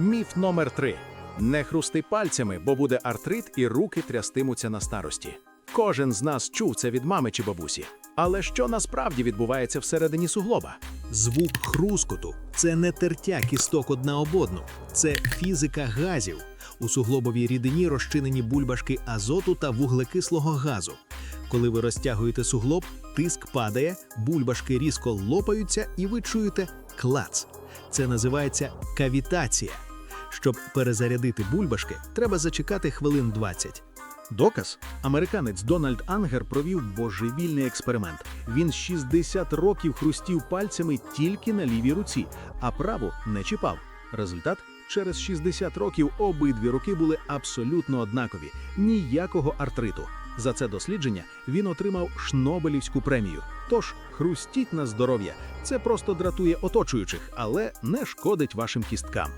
Міф номер 3. Не хрусти пальцями, бо буде артрит і руки трястимуться на старості. Кожен з нас чув це від мами чи бабусі. Але що насправді відбувається всередині суглоба? Звук хрускоту це не тертя кісток одна об одну, це фізика газів. У суглобовій рідині розчинені бульбашки азоту та вуглекислого газу. Коли ви розтягуєте суглоб, тиск падає, бульбашки різко лопаються, і ви чуєте клац. Це називається кавітація. Щоб перезарядити бульбашки, треба зачекати хвилин 20. Доказ американець Дональд Ангер провів божевільний експеримент. Він 60 років хрустів пальцями тільки на лівій руці, а праву не чіпав. Результат через 60 років обидві руки були абсолютно однакові, ніякого артриту. За це дослідження він отримав Шнобелівську премію. Тож хрустіть на здоров'я. Це просто дратує оточуючих, але не шкодить вашим кісткам.